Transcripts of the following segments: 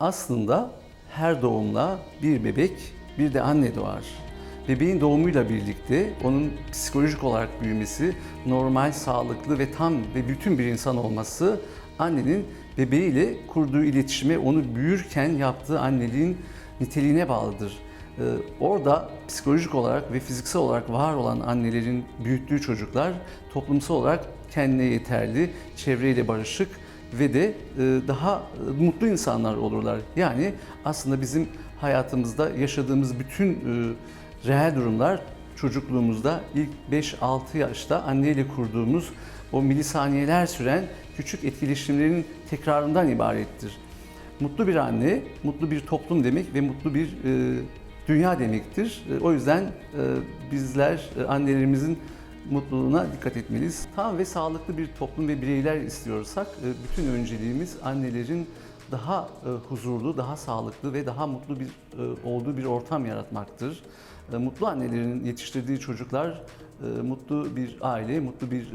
Aslında her doğumla bir bebek, bir de anne doğar. Bebeğin doğumuyla birlikte onun psikolojik olarak büyümesi, normal, sağlıklı ve tam ve bütün bir insan olması annenin bebeğiyle kurduğu iletişime, onu büyürken yaptığı anneliğin niteliğine bağlıdır. Ee, orada psikolojik olarak ve fiziksel olarak var olan annelerin büyüttüğü çocuklar toplumsal olarak kendine yeterli, çevreyle barışık ve de e, daha e, mutlu insanlar olurlar. Yani aslında bizim hayatımızda yaşadığımız bütün e, reel durumlar çocukluğumuzda ilk 5-6 yaşta anneyle kurduğumuz o milisaniyeler süren küçük etkileşimlerin tekrarından ibarettir. Mutlu bir anne, mutlu bir toplum demek ve mutlu bir e, dünya demektir. E, o yüzden e, bizler e, annelerimizin mutluluğuna dikkat etmeliyiz. Tam ve sağlıklı bir toplum ve bireyler istiyorsak e, bütün önceliğimiz annelerin daha e, huzurlu, daha sağlıklı ve daha mutlu bir e, olduğu bir ortam yaratmaktır. Mutlu annelerin yetiştirdiği çocuklar mutlu bir aile, mutlu bir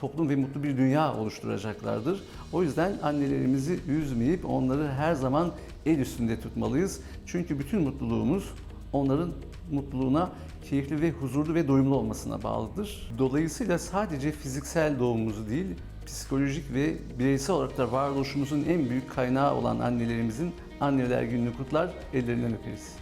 toplum ve mutlu bir dünya oluşturacaklardır. O yüzden annelerimizi üzmeyip onları her zaman el üstünde tutmalıyız. Çünkü bütün mutluluğumuz onların mutluluğuna keyifli ve huzurlu ve doyumlu olmasına bağlıdır. Dolayısıyla sadece fiziksel doğumumuzu değil, psikolojik ve bireysel olarak da varoluşumuzun en büyük kaynağı olan annelerimizin anneler gününü kutlar, ellerinden öperiz.